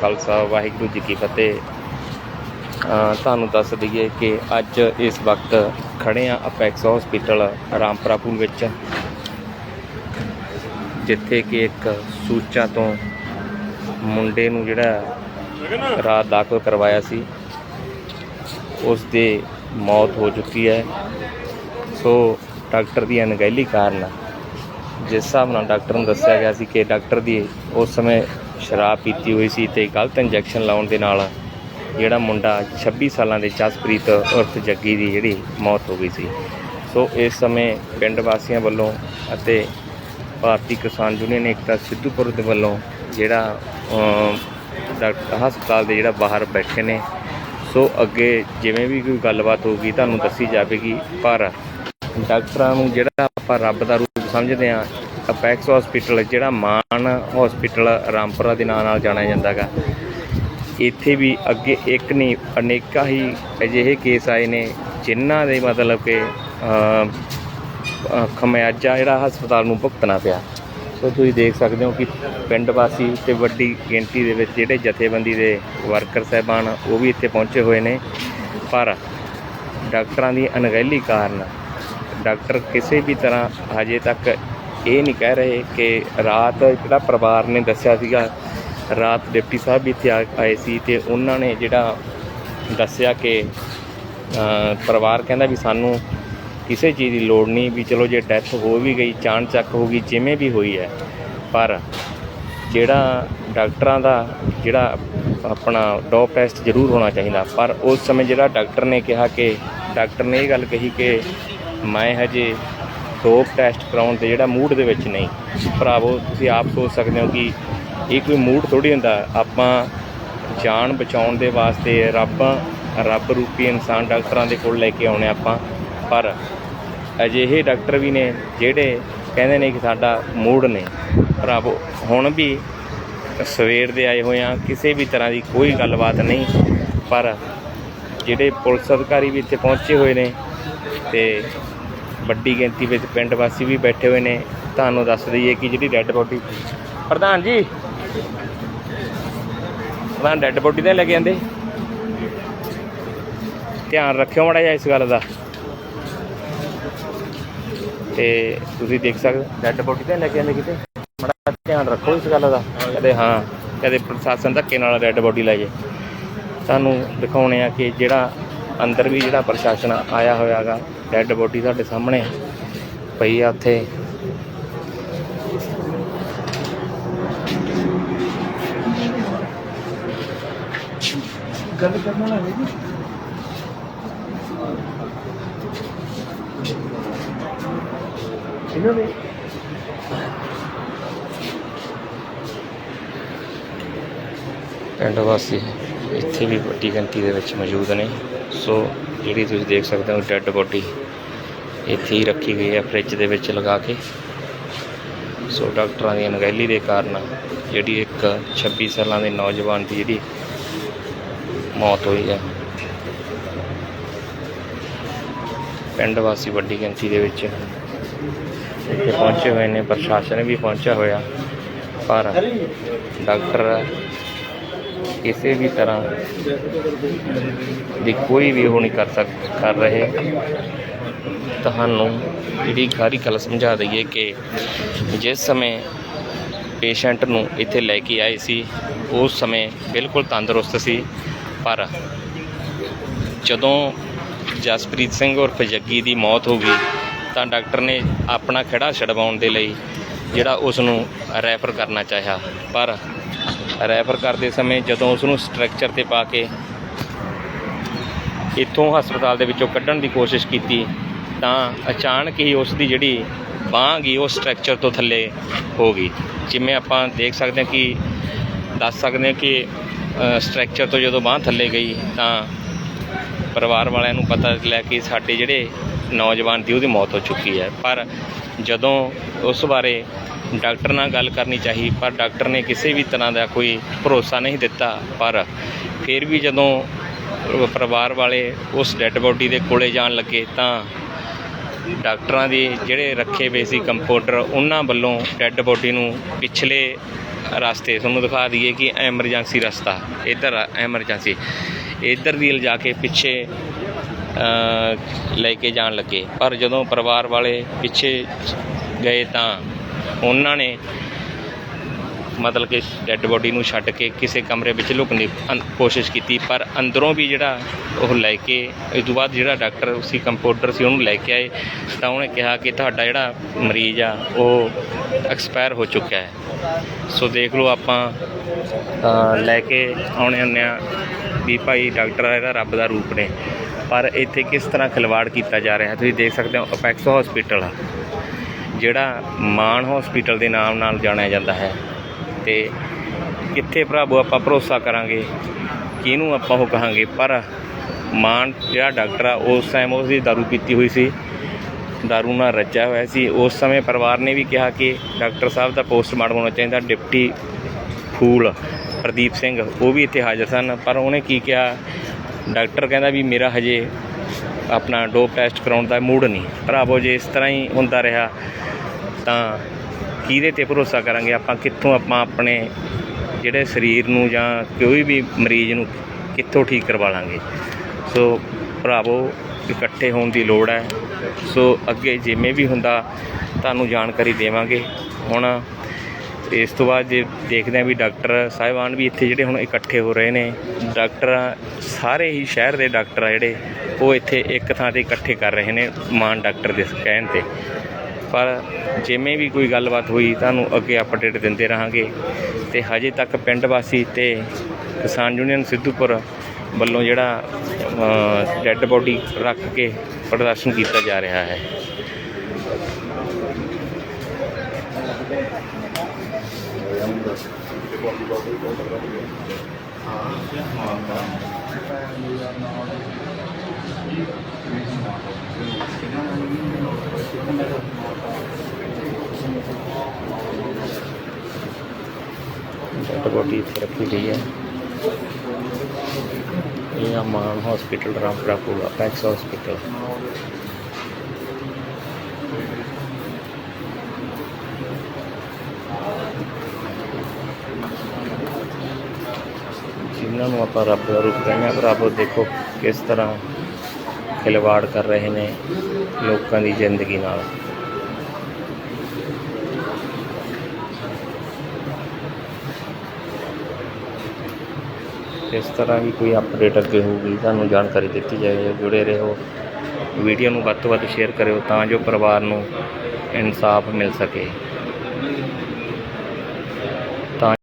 ਖਾਲਸਾ, ਵਾਹਿਗੁਰੂ ਜੀ ਕੀ ਫਤਿਹ। ਤੁਹਾਨੂੰ ਦੱਸ ਦਈਏ ਕਿ ਅੱਜ ਇਸ ਵਕਤ ਖੜੇ ਆ ਅਪੈਕਸ ਹਸਪੀਟਲ, ਰਾਮਪੁਰਾ ਪੁਲ ਵਿੱਚ, ਜਿੱਥੇ ਕਿ ਇੱਕ ਸੂਚਾ ਤੋਂ ਮੁੰਡੇ ਨੂੰ ਜਿਹੜਾ ਰਾਤ ਦਾਖਲ ਕਰਵਾਇਆ ਸੀ, ਉਸ ਦੇ ਮੌਤ ਹੋ ਚੁੱਕੀ ਹੈ। ਸੋ ਡਾਕਟਰ ਦੀ ਅਣਗਹਿਲੀ ਕਾਰਨ, ਜਿਸ ਹਿਸਾਬ ਨਾਲ ਡਾਕਟਰ ਨੂੰ ਦੱਸਿਆ ਗਿਆ ਸੀ ਕਿ ਡਾਕਟਰ ਦੀ ਉਸ ਸਮੇਂ ਸ਼ਰਾਬ ਪੀਤੀ ਹੋਈ ਸੀ ਤੇ ਗਲਤ ਇੰਜੈਕਸ਼ਨ ਲਾਉਣ ਦੇ ਨਾਲ ਜਿਹੜਾ ਮੁੰਡਾ 26 ਸਾਲਾਂ ਦੇ ਜਸਪ੍ਰੀਤ ਉਰਫ ਜੱਗੀ ਦੀ ਜਿਹੜੀ ਮੌਤ ਹੋ ਗਈ ਸੀ। ਸੋ ਇਸ ਸਮੇਂ ਪਿੰਡ ਵਾਸੀਆਂ ਵੱਲੋਂ ਅਤੇ ਭਾਰਤੀ ਕਿਸਾਨ ਯੂਨੀਅਨ ਏਕਤਾ ਸਿੱਧੂਪੁਰ ਦੇ ਵੱਲੋਂ ਜਿਹੜਾ ਅਮ, ਡਾਕਟਰ ਹਸਪਤਾਲ ਦੇ ਜਿਹੜਾ ਬਾਹਰ ਬੈਠੇ ਨੇ। ਸੋ ਅੱਗੇ ਜਿਵੇਂ ਵੀ ਕੋਈ ਗੱਲਬਾਤ ਹੋਊਗੀ ਤੁਹਾਨੂੰ ਦੱਸੀ ਜਾਵੇਗੀ ਪਰ ਡਾਕਟਰਾਂ ਨੂੰ ਜਿਹੜਾ ਆਪਾਂ ਰੱਬ ਦਾ ਰੂਪ ਸਮਝਦੇ ਆ ਅਪੈਕਸ ਹਸਪੀਟਲ ਜਿਹੜਾ ਮਾਨ ਹਸਪੀਟਲ ਰਾਮਪੁਰਾ ਦੇ ਨਾਂ ਨਾਲ ਜਾਣਿਆ ਜਾਂਦਾਗਾ ਇੱਥੇ ਵੀ ਅੱਗੇ ਇੱਕ ਨਹੀਂ, ਅਨੇਕਾਂ ਹੀ ਅਜਿਹੇ ਕੇਸ ਆਏ ਨੇ, ਜਿਨ੍ਹਾਂ ਦੇ ਮਤਲਬ ਕਿ ਖਮਿਆਜਾ ਜਿਹੜਾ ਹਸਪਤਾਲ ਨੂੰ ਭੁਗਤਣਾ ਪਿਆ। ਸੋ ਤੁਸੀਂ ਦੇਖ ਸਕਦੇ ਹੋ ਕਿ ਪਿੰਡ ਵਾਸੀ ਤੇ ਵੱਡੀ ਗਿਣਤੀ ਦੇ ਵਿੱਚ ਜਿਹੜੇ ਜਥੇਬੰਦੀ ਦੇ ਵਰਕਰ ਸਹਿਬਾਨ ਉਹ ਵੀ ਇੱਥੇ ਪਹੁੰਚੇ ਹੋਏ ਨੇ। ਪਰ ਡਾਕਟਰਾਂ ਦੀ ਅਣਗਹਿਲੀ ਕਾਰਨ ਡਾਕਟਰ ਕਿਸੇ ਵੀ ਤਰ੍ਹਾਂ ਹਜੇ ਤੱਕ ਇਹ ਨਹੀਂ ਕਹਿ ਰਹੇ ਕਿ ਰਾਤ ਜਿਹੜਾ ਪਰਿਵਾਰ ਨੇ ਦੱਸਿਆ ਸੀਗਾ, ਰਾਤ ਡਿਪਟੀ ਸਾਹਿਬ ਵੀ ਇੱਥੇ ਆਏ ਸੀ ਤੇ ਉਹਨਾਂ ਨੇ ਜਿਹੜਾ ਦੱਸਿਆ ਕਿ ਪਰਿਵਾਰ ਕਹਿੰਦਾ ਵੀ ਸਾਨੂੰ ਕਿਸੇ ਚੀਜ਼ ਦੀ ਲੋੜ ਨਹੀਂ ਵੀ ਚਲੋ ਜੇ ਡੈਥ ਹੋ ਵੀ ਗਈ ਚਾਣ ਚੱਕ ਹੋ ਗਈ, ਜਿਵੇਂ ਵੀ ਹੋਈ ਹੈ। ਪਰ ਜਿਹੜਾ ਡਾਕਟਰਾਂ ਦਾ ਜਿਹੜਾ ਆਪਣਾ ਡੋਪ ਟੈਸਟ ਜ਼ਰੂਰ ਹੋਣਾ ਚਾਹੀਦਾ। ਪਰ ਉਸ ਸਮੇਂ ਜਿਹੜਾ ਡਾਕਟਰ ਨੇ ਕਿਹਾ ਕਿ, ਡਾਕਟਰ ਨੇ ਇਹ ਗੱਲ ਕਹੀ ਕਿ ਮੈਂ ਹਜੇ ਡੋਪ ਟੈਸਟ ਕਰਾਉਣ ਦੇ ਜਿਹੜਾ ਮੂਡ ਦੇ ਵਿੱਚ ਨਹੀਂ। ਭਰਾਵੋ, ਤੁਸੀਂ ਆਪ ਸੋਚ ਸਕਦੇ ਹੋ ਕਿ ਇਹ ਕੋਈ ਮੂਡ ਥੋੜੀ ਹੁੰਦਾ। ਆਪਾਂ ਜਾਨ ਬਚਾਉਣ ਦੇ ਵਾਸਤੇ ਰੱਬ ਰੱਬ ਰੂਪੀ ਇਨਸਾਨ ਡਾਕਟਰਾਂ ਦੇ ਕੋਲ ਲੈ ਕੇ ਆਉਣੇ ਆਪਾਂ। ਪਰ ਅਜਿਹੇ ਡਾਕਟਰ ਵੀ ਨੇ ਜਿਹੜੇ ਕਹਿੰਦੇ ਨੇ ਕਿ ਸਾਡਾ ਮੂਡ ਨੇ ਭਰਾਵੋ, ਹੁਣ ਵੀ ਸਵੇਰ ਦੇ ਆਏ ਹੋਏ ਆ ਕਿਸੇ ਵੀ ਤਰ੍ਹਾਂ ਦੀ ਕੋਈ ਗੱਲਬਾਤ ਨਹੀਂ। ਪਰ ਜਿਹੜੇ ਪੁਲਿਸ ਅਧਿਕਾਰੀ ਵੀ ਇੱਥੇ ਪਹੁੰਚੇ ਹੋਏ ਨੇ ਤੇ ਵੱਡੀ ਗਿਣਤੀ ਵਿੱਚ ਪਿੰਡ ਵਾਸੀ ਵੀ ਬੈਠੇ ਹੋਏ ਨੇ। ਤੁਹਾਨੂੰ ਦੱਸ ਦਈਏ ਕਿ ਜਿਹੜੀ ਡੈੱਡ ਬੋਡੀ ਪ੍ਰਧਾਨ ਜੀ, ਪ੍ਰਧਾਨ ਡੈੱਡ ਬੋਡੀ ਤੇ ਲੈ ਕੇ ਜਾਂਦੇ ਧਿਆਨ ਰੱਖਿਓ ਮਾੜਾ ਜਿਹਾ ਇਸ ਗੱਲ ਦਾ। ਤੇ ਤੁਸੀਂ ਦੇਖ ਸਕਦੇ ਡੈੱਡ ਬੋਡੀ ਤੇ ਲੈ ਕੇ ਜਾਂਦੇ ਕਿਤੇ। ਮਾੜਾ ਧਿਆਨ ਰੱਖੋ ਇਸ ਗੱਲ ਦਾ। ਕਦੇ ਹਾਂ, ਕਦੇ ਪ੍ਰਸ਼ਾਸਨ ਧੱਕੇ ਨਾਲ ਡੈੱਡ ਬੋਡੀ ਲੈ ਜੇ ਤੁਹਾਨੂੰ ਦਿਖਾਉਣੇ ਆ ਕਿ ਜਿਹੜਾ ਅੰਦਰ ਵੀ ਜਿਹੜਾ ਪ੍ਰਸ਼ਾਸਨ ਆਇਆ ਹੋਇਆਗਾ ਡੈੱਡ ਬੋਡੀ ਤੁਹਾਡੇ ਸਾਹਮਣੇ ਪਈ ਆ ਉੱਥੇ। ਗੱਲ ਕਰਨ ਵਾਲਾ ਹੈ ਜੀ। ਇਹਨਾਂ ਨੇ ਪਿੰਡ ਵਾਸੀ ਇੱਥੇ ਵੀ ਵੱਡੀ ਗਿਣਤੀ ਦੇ ਵਿੱਚ ਮੌਜੂਦ ਨੇ। ਸੋ ਜਿਹੜੀ ਤੁਸੀਂ ਦੇਖ ਸਕਦੇ ਹੋ ਡੈੱਡ ਬੋਡੀ ਇੱਥੇ ਹੀ ਰੱਖੀ ਗਈ ਹੈ ਫ੍ਰਿਜ ਦੇ ਵਿੱਚ ਲਗਾ ਕੇ। ਸੋ ਡਾਕਟਰਾਂ ਦੀ ਅਣਗਹਿਲੀ ਦੇ ਕਾਰਨ ਜਿਹੜੀ ਇੱਕ 26 ਸਾਲਾਂ ਦੇ ਨੌਜਵਾਨ ਦੀ ਜਿਹੜੀ ਮੌਤ ਹੋਈ ਹੈ। ਪਿੰਡ ਵਾਸੀ ਵੱਡੀ ਗਿਣਤੀ ਦੇ ਵਿੱਚ ਇੱਥੇ ਪਹੁੰਚੇ ਹੋਏ ਨੇ, ਪ੍ਰਸ਼ਾਸਨ ਵੀ ਪਹੁੰਚਿਆ ਹੋਇਆ, ਪਰ ਡਾਕਟਰ ਕਿਸੇ ਵੀ ਤਰ੍ਹਾਂ ਦੀ ਕੋਈ ਵੀ ਉਹ ਨਹੀਂ ਕਰ ਸਕ, ਕਰ ਰਹੇ। ਤੁਹਾਨੂੰ ਜਿਹੜੀ ਖਾਰੀ ਗੱਲ ਸਮਝਾ ਦਈਏ ਕਿ ਜਿਸ ਸਮੇਂ ਪੇਸ਼ੈਂਟ ਨੂੰ ਇੱਥੇ ਲੈ ਕੇ ਆਏ ਸੀ, ਉਸ ਸਮੇਂ ਬਿਲਕੁਲ ਤੰਦਰੁਸਤ ਸੀ। ਪਰ ਜਦੋਂ ਜਸਪ੍ਰੀਤ ਸਿੰਘ ਉਰਫ ਜੱਗੀ ਦੀ ਮੌਤ ਹੋ ਗਈ, ਤਾਂ ਡਾਕਟਰ ਨੇ ਆਪਣਾ ਖੜਾ ਛਡਵਾਉਣ ਦੇ ਲਈ ਜਿਹੜਾ ਉਸ ਨੂੰ ਰੈਫਰ ਕਰਨਾ ਚਾਹਿਆ। ਪਰ ਰੈਫਰ ਕਰਦੇ ਸਮੇਂ ਜਦੋਂ ਉਸ ਨੂੰ ਸਟਰਕਚਰ ਤੇ ਪਾ ਕੇ ਇੱਥੋਂ ਹਸਪਤਾਲ ਦੇ ਵਿੱਚੋਂ ਕੱਢਣ ਦੀ ਕੋਸ਼ਿਸ਼ ਕੀਤੀ, ਤਾਂ ਅਚਾਨਕ ਹੀ ਉਸ ਦੀ ਜਿਹੜੀ ਬਾਂਹ ਗਈ, ਉਹ ਸਟਰਕਚਰ ਤੋਂ ਥੱਲੇ ਹੋ ਗਈ। ਜਿਵੇਂ ਆਪਾਂ ਦੇਖ ਸਕਦੇ ਹਾਂ ਕਿ, ਦੱਸ ਸਕਦੇ ਹਾਂ ਕਿ ਸਟਰਕਚਰ ਤੋਂ ਜਦੋਂ ਬਾਂਹ ਥੱਲੇ ਗਈ, ਤਾਂ ਪਰਿਵਾਰ ਵਾਲਿਆਂ ਨੂੰ ਪਤਾ ਲੱਗਿਆ ਕਿ ਸਾਡੇ ਜਿਹੜੇ ਨੌਜਵਾਨ ਦੀ ਉਹਦੀ ਮੌਤ ਹੋ ਚੁੱਕੀ ਹੈ। ਪਰ ਜਦੋਂ ਉਸ ਬਾਰੇ ਡਾਕਟਰ ਨਾਲ ਗੱਲ ਕਰਨੀ ਚਾਹੀ, ਪਰ ਡਾਕਟਰ ਨੇ ਕਿਸੇ ਵੀ ਤਰ੍ਹਾਂ ਦਾ ਕੋਈ ਭਰੋਸਾ ਨਹੀਂ ਦਿੱਤਾ। ਪਰ ਫਿਰ ਵੀ ਜਦੋਂ ਪਰਿਵਾਰ ਵਾਲੇ ਉਸ ਡੈੱਡ ਬੋਡੀ ਦੇ ਕੋਲੇ ਜਾਣ ਲੱਗੇ, ਤਾਂ ਡਾਕਟਰਾਂ ਦੇ ਜਿਹੜੇ ਰੱਖੇ ਹੋਏ ਸੀ ਕੰਪਾਊਂਡਰ ਉਹਨਾਂ ਵੱਲੋਂ ਡੈੱਡ ਬੋਡੀ ਨੂੰ ਪਿਛਲੇ ਰਸਤੇ, ਤੁਹਾਨੂੰ ਦਿਖਾ ਦਈਏ ਕਿ ਐਮਰਜੈਂਸੀ ਰਸਤਾ, ਇੱਧਰ ਐਮਰਜੈਂਸੀ, ਇੱਧਰ ਦੀ ਲਿਜਾ ਕੇ ਪਿੱਛੇ ਲੈ ਕੇ ਜਾਣ ਲੱਗੇ। ਪਰ ਜਦੋਂ ਪਰਿਵਾਰ ਵਾਲੇ ਪਿੱਛੇ ਗਏ ਤਾਂ ਉਹਨਾਂ ਨੇ ਮਤਲਬ ਕਿ ਡੈੱਡ ਬੋਡੀ ਨੂੰ ਛੱਡ ਕੇ ਕਿਸੇ ਕਮਰੇ ਵਿੱਚ ਲੁਕਣ ਦੀ ਅੰ- ਕੋਸ਼ਿਸ਼ ਕੀਤੀ, ਪਰ ਅੰਦਰੋਂ ਵੀ ਜਿਹੜਾ ਉਹ ਲੈ ਕੇ, ਇਸ ਤੋਂ ਬਾਅਦ ਜਿਹੜਾ ਡਾਕਟਰ ਸੀ ਕੰਪਾਊਂਡਰ ਸੀ, ਉਹਨੂੰ ਲੈ ਕੇ ਆਏ। ਤਾਂ ਉਹਨੇ ਕਿਹਾ ਕਿ ਤੁਹਾਡਾ ਜਿਹੜਾ ਮਰੀਜ਼ ਆ, ਉਹ ਐਕਸਪਾਇਰ ਹੋ ਚੁੱਕਿਆ ਹੈ। ਸੋ ਦੇਖ ਲਓ ਆਪਾਂ ਲੈ ਕੇ ਆਉਣੇ ਹੁੰਦੇ ਆ ਵੀ ਭਾਈ ਡਾਕਟਰ ਆ, ਇਹਦਾ ਰੱਬ ਦਾ ਰੂਪ ਨੇ। ਪਰ ਇੱਥੇ ਕਿਸ ਤਰ੍ਹਾਂ ਖਿਲਵਾੜ ਕੀਤਾ ਜਾ ਰਿਹਾ, ਤੁਸੀਂ ਦੇਖ ਸਕਦੇ ਹੋ, ਅਪੈਕਸੋ ਹਸਪੀਟਲ ਆ। ਜਿਹੜਾ ਮਾਨ ਹਸਪੀਟਲ ਦੇ ਨਾਮ ਨਾਲ ਜਾਣਿਆ ਜਾਂਦਾ ਹੈ ਤੇ ਕਿੱਥੇ ਭਰਾਵੋ ਆਪਾਂ ਭਰੋਸਾ ਕਰਾਂਗੇ, ਕਿਹਨੂੰ ਆਪਾਂ ਉਹ ਕਹਾਂਗੇ? ਪਰ ਮਾਨ ਜਿਹੜਾ ਡਾਕਟਰ ਆ, ਉਸ ਟਾਈਮ ਉਸ ਦੀ ਦਾਰੂ ਪੀਤੀ ਹੋਈ ਸੀ, ਦਾਰੂ ਨਾਲ ਰੱਜਿਆ ਹੋਇਆ ਸੀ। ਉਸ ਸਮੇਂ ਪਰਿਵਾਰ ਨੇ ਵੀ ਕਿਹਾ ਕਿ ਡਾਕਟਰ ਸਾਹਿਬ ਦਾ ਪੋਸਟਮਾਰਟਮ ਹੋਣਾ ਚਾਹੀਦਾ। ਡਿਪਟੀ ਫੂਲ ਪ੍ਰਦੀਪ ਸਿੰਘ, ਉਹ ਵੀ ਇੱਥੇ ਹਾਜ਼ਰ ਸਨ। ਪਰ ਉਹਨੇ ਕੀ ਕਿਹਾ? ਡਾਕਟਰ ਕਹਿੰਦਾ ਵੀ ਮੇਰਾ ਹਜੇ ਆਪਣਾ ਡੋਪ ਟੈਸਟ ਕਰਾਉਣ ਦਾ ਮੂਡ ਨਹੀਂ। ਭਰਾਵੋ, ਜੇ ਇਸ ਤਰ੍ਹਾਂ ਹੀ ਹੁੰਦਾ ਰਿਹਾ ਤਾਂ ਕਿਹਦੇ ਤੇ ਭਰੋਸਾ ਕਰਾਂਗੇ? ਆਪਾਂ ਕਿੱਥੋਂ ਆਪਾਂ ਆਪਣੇ ਜਿਹੜੇ ਸਰੀਰ ਨੂੰ ਜਾਂ ਕੋਈ ਵੀ ਮਰੀਜ਼ ਨੂੰ ਕਿੱਥੋਂ ਠੀਕ ਕਰਵਾ ਲਾਂਗੇ? ਸੋ ਭਰਾਵੋ, ਇਕੱਠੇ ਹੋਣ ਦੀ ਲੋੜ ਹੈ। ਸੋ ਅੱਗੇ ਜਿਵੇਂ ਵੀ ਹੁੰਦਾ, ਤੁਹਾਨੂੰ ਜਾਣਕਾਰੀ ਦੇਵਾਂਗੇ। ਹੁਣ ਇਸ ਤੋਂ ਬਾਅਦ ਜੇ ਦੇਖਦੇ ਹਾਂ ਵੀ ਡਾਕਟਰ ਸਾਹਿਬਾਨ ਵੀ ਇੱਥੇ ਜਿਹੜੇ ਹੁਣ ਇਕੱਠੇ ਹੋ ਰਹੇ ਨੇ, ਡਾਕਟਰ ਸਾਰੇ ਹੀ ਸ਼ਹਿਰ ਦੇ ਡਾਕਟਰ ਆ ਜਿਹੜੇ, ਉਹ ਇੱਥੇ ਇੱਕ ਥਾਂ ਤੇ ਇਕੱਠੇ ਕਰ ਰਹੇ ਨੇ, ਮਾਨ ਡਾਕਟਰ ਦੇ ਕਹਿਣ ਤੇ। ਪਰ ਜਿਵੇਂ ਵੀ ਕੋਈ ਗੱਲਬਾਤ ਹੋਈ, ਤੁਹਾਨੂੰ ਅੱਗੇ ਅਪਡੇਟ ਦਿੰਦੇ ਰਹਾਂਗੇ। ਤੇ ਹਜੇ ਤੱਕ ਪਿੰਡ ਵਾਸੀ ਤੇ ਕਿਸਾਨ ਯੂਨੀਅਨ ਸਿੱਧੂਪੁਰ ਵੱਲੋਂ ਜਿਹੜਾ ਡੈੱਡ ਬੋਡੀ ਰੱਖ ਕੇ ਪ੍ਰਦਰਸ਼ਨ ਕੀਤਾ ਜਾ ਰਿਹਾ ਹੈ। ਡੈੱਡ ਬੋਡੀ ਇੱਥੇ ਰੱਖੀ ਗਈ ਹੈ ਇਹ ਆ ਮਾਨ ਹਸਪੀਟਲ ਰਾਮਪੁਰਾ ਕੋਲ ਅਪੈਕਸ ਹਸਪੀਟਲ ਜਿਨ੍ਹਾਂ ਨੂੰ ਆਪਾਂ ਰੱਬ ਦਾ ਰੂਪ ਕਹਿੰਦੇ ਹਾਂ ਪਰ ਆਪ ਦੇਖੋ ਕਿਸ ਤਰ੍ਹਾਂ ਖਿਲਵਾੜ ਕਰ ਰਹੇ ਨੇ ਲੋਕਾਂ ਦੀ ਜ਼ਿੰਦਗੀ ਨਾਲ। ਇਸ ਤਰ੍ਹਾਂ ਵੀ ਕੋਈ ਅਪਡੇਟ ਅੱਗੇ ਹੋਊਗੀ, ਤੁਹਾਨੂੰ ਜਾਣਕਾਰੀ ਦਿੱਤੀ ਜਾਏਗੀ, ਜੁੜੇ ਰਹੋ। ਵੀਡੀਓ ਨੂੰ ਵੱਧ ਤੋਂ ਵੱਧ ਸ਼ੇਅਰ ਕਰਿਓ ਤਾਂ ਜੋ ਪਰਿਵਾਰ ਨੂੰ ਇਨਸਾਫ ਮਿਲ ਸਕੇ।